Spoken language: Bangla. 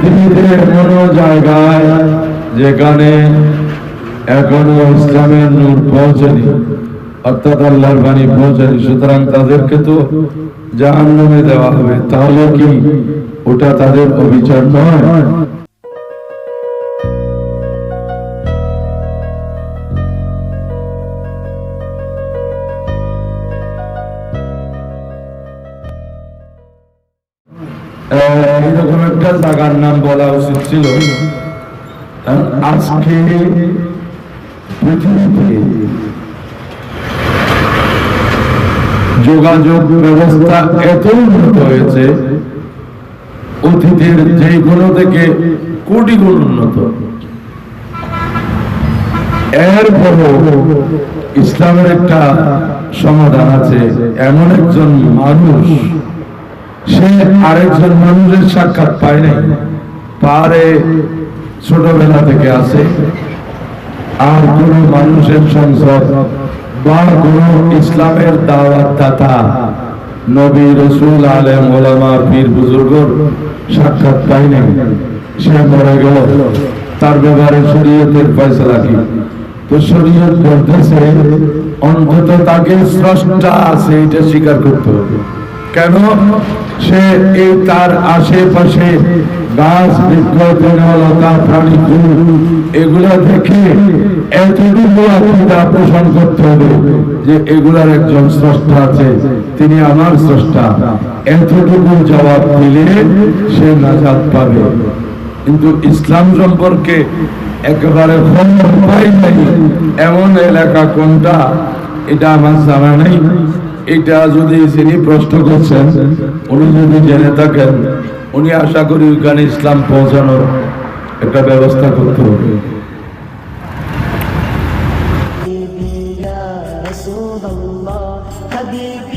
পৃথিবীতে এমনও জায়গায় যেখানে এখনও ইসলামের নূর পৌঁছেনি, অর্থাৎ আল্লাহর বাণী পৌঁছেনি, সুতরাং তাদেরকে তো জাহান দেওয়া হবে। তাহলে কি ওটা তাদের অবিচার নয়? একটা জায়গার নাম বলা উচিত ছিল। আজকে পৃথিবীতে যোগাযোগ ব্যবস্থা এত উন্নত হয়েছে, অতীতের যে গুণ থেকে কোটি গুণ উন্নত। এরপরও ইসলামের একটা সমাধান আছে। এমন একজন মানুষ সে আরেকজন মানুষের সাক্ষাৎ পায় নাই। পারে ছোটবেলা থেকে আছে। আর কোন মানুষের সংসদ বা কোন ইসলামের দাওয়াত দাতা, নবী রসুল, আলেম, ওলামা, পীর, বুজুর্গর সাক্ষাৎ পাই নাই। সে মরে গেল। তার ব্যাপারে শরীয়তের ফয়সলা কি? তো শরীয়ত বলতেছে, অন্তত তাকে স্রষ্টা আছে, এটা স্বীকার করতে হবে। কেন? সে এই তার আশেপাশে গাছ বৃক্ষ তৃণলতা প্রাণী এগুলো দেখে এতটুকু আকিদা পোষণ করতে হবে যে এগুলার একজন স্রষ্টা আছে। তিনি আমার স্রষ্টা। এতটুকু জবাব দিলে সে নাজাদ পাবে। কিন্তু ইসলাম সম্পর্কে একেবারে উপায় নেই। এমন এলাকা কোনটা? এটা আমার জানা নেই। এটা যদি যিনি প্রশ্ন করছেন উনি যদি জেনে থাকেন উনি আশা করি ওইখানে ইসলাম পৌঁছানোর একটা ব্যবস্থা করতে হবে حبيبي